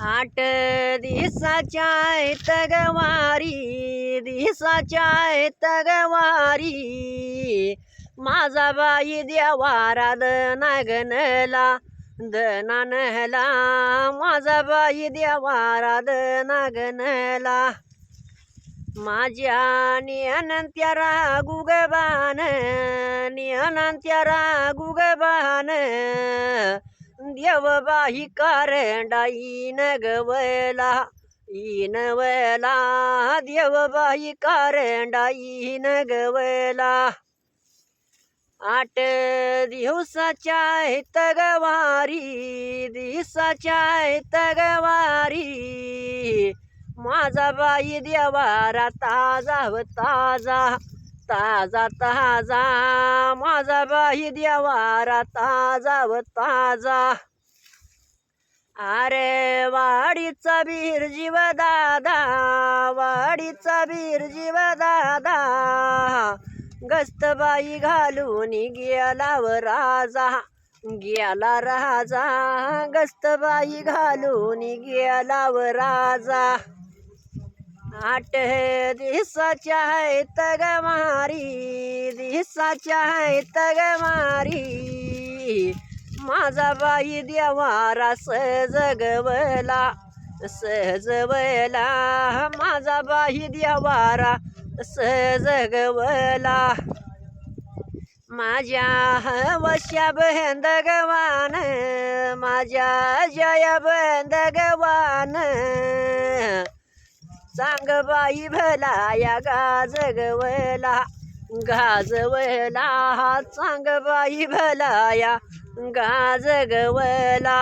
आठ दिवसाच्या तगवारी दिवसाच्या तगवारी माझा बाई देवारा दनागनला दनानला. माझा बाई देवारा दनागनला माझ्या नियनंत्या रागू गबान नियनंत्या देव बाही देवबाई कारंडा इन गवला इन वला देवबाई कारंडा इन गवला आठ दिवसाच्या तगवारी दिवसाच्या तगवारी माझा बाई देवारा ताजा व ताजा. ताजा ताजा माझा बाई देवारा ताजा व ताजा. अरे वाडीचा बीर जीव दादा वाडीचा बीर जीव दादा. गस्तबाई घालून गेला व राजा गेला राजा. गस्तबाई घालून गेला व राजा. आठ दिवसाच्या तगमारी दिवसाच्या तगमारी माझा बाई देवारा सजगवला सहजवला माझा बाई देवारा सजगवला माझ्या हवश्या बंदगवान माझ्या जया बंदगवान सांग बाई भला या गाजगवला गाजवला सांग बाई भला या गाजगवला.